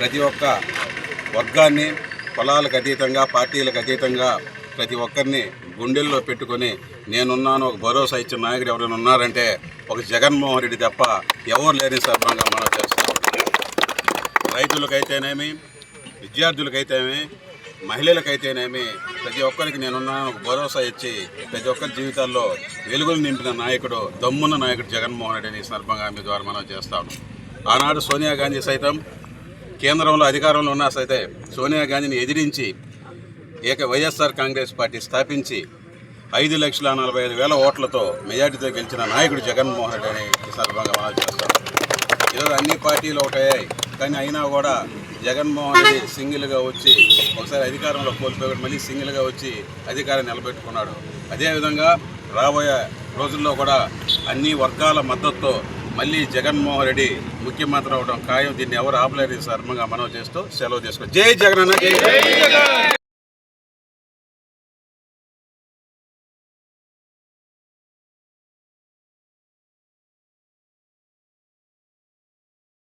ప్రతి ఒక్క వర్గాన్ని కులాలకు అతీతంగా పార్టీలకు అతీతంగా ప్రతి ఒక్కరిని గుండెల్లో పెట్టుకొని నేనున్నాను ఒక భరోసా ఇచ్చిన నాయకుడు ఎవరైనా ఉన్నారంటే ఒక జగన్మోహన్ రెడ్డి తప్ప ఎవరు లేని సందర్భంగా మనం చేస్తాం. రైతులకైతేనేమి విద్యార్థులకైతేనేమి మహిళలకైతేనేమి ప్రతి ఒక్కరికి నేనున్నాను ఒక భరోసా ఇచ్చి ప్రతి ఒక్కరి జీవితాల్లో వెలుగులు నింపిన నాయకుడు దమ్మున్న నాయకుడు జగన్మోహన్ రెడ్డిని ఈ సందర్భంగా మీ ద్వారా మనం చేస్తాం. ఆనాడు సోనియా గాంధీ సైతం కేంద్రంలో అధికారంలో ఉన్నా సైతే సోనియా గాంధీని ఎదిరించి ఏక వైఎస్ఆర్ కాంగ్రెస్ పార్టీ స్థాపించి ఐదు లక్షల నలభై ఐదు వేల ఓట్లతో మెజార్టీతో గెలిచిన నాయకుడు జగన్మోహన్ రెడ్డి అని ఈ సందర్భంగా మనం చేస్తాం ఈరోజు అన్ని పార్టీలు ఒకటయ్యాయి కానీ అయినా కూడా జగన్మోహన్ రెడ్డి సింగిల్గా వచ్చి ఒకసారి అధికారంలో కోల్పోయాడు. మళ్ళీ సింగిల్గా వచ్చి అధికారం నిలబెట్టుకున్నాడు. అదేవిధంగా రాబోయే రోజుల్లో కూడా అన్ని వర్గాల మద్దతుతో మళ్ళీ జగన్మోహన్ రెడ్డి ముఖ్యమంత్రి అవడం ఖాయం. దీన్ని ఎవరు ఆపలేరు? ఈ సందర్భంగా మనం చేస్తూ సెలవు చేసుకో జై జగన్ అన్న జై జగన్.